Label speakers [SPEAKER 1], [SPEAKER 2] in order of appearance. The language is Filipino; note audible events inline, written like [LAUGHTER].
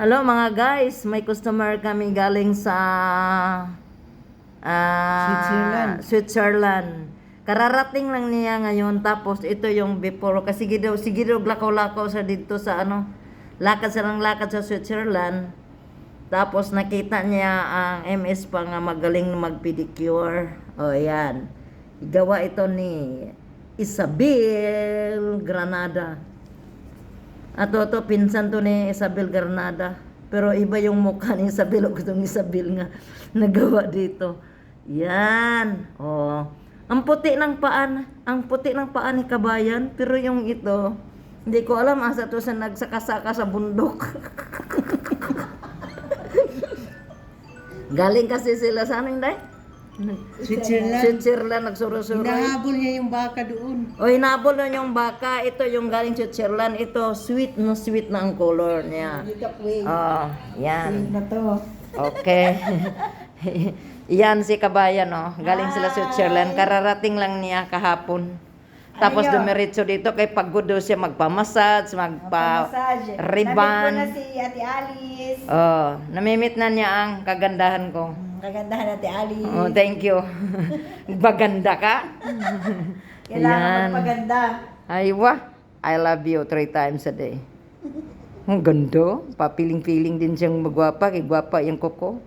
[SPEAKER 1] Hello mga guys, may customer kami galing sa ah,
[SPEAKER 2] Switzerland.
[SPEAKER 1] Switzerland. Kararating lang niya ngayon tapos ito yung before kasi sige daw sige daw lakaw-lakaw sa dito sa ano lakad sa lang lakad sa Switzerland. Tapos nakita niya ang MS pa nga magaling mag-pedicure. O yan. Gawa ito ni Isabel Granada. At to, to, pinsan to ni Isabel Granada. Pero iba yung mukha ni Isabel o Isabel nga [LAUGHS] nagawa dito. Yan. Oh. Ang puti ng paan, ang puti ng paan ni Kabayan, pero yung ito, hindi ko alam asa to sa nagsakasaka sa bundok. [LAUGHS] Galing kasi sila sa ano hindi?
[SPEAKER 2] Switzerland.
[SPEAKER 1] Switzerland, nagsuro-suro.
[SPEAKER 2] Hinahabol niya yung baka doon.
[SPEAKER 1] O hinabol na yung baka, ito yung galing Switzerland, ito sweet no sweet na ang color niya. Oh, yan.
[SPEAKER 2] Na to.
[SPEAKER 1] Okay. [LAUGHS] yan si Kabayan, no. Galing sila Switzerland. Kararating lang niya kahapon. Tapos
[SPEAKER 2] Ayo.
[SPEAKER 1] dumiretso dito kay pagod daw siya magpa-massage,
[SPEAKER 2] Massage.
[SPEAKER 1] magpa-ribbon.
[SPEAKER 2] Nandito na si Ate Alice.
[SPEAKER 1] Oh, namimit na niya ang kagandahan ko.
[SPEAKER 2] Kagandahan Ate Alice.
[SPEAKER 1] Oh, thank you. [LAUGHS] Baganda ka?
[SPEAKER 2] Kailangan
[SPEAKER 1] Yan.
[SPEAKER 2] magpaganda.
[SPEAKER 1] Ay, wah. I love you three times a day. Ang ganda. Papiling-piling din siyang magwapa. Kay gwapa yung koko.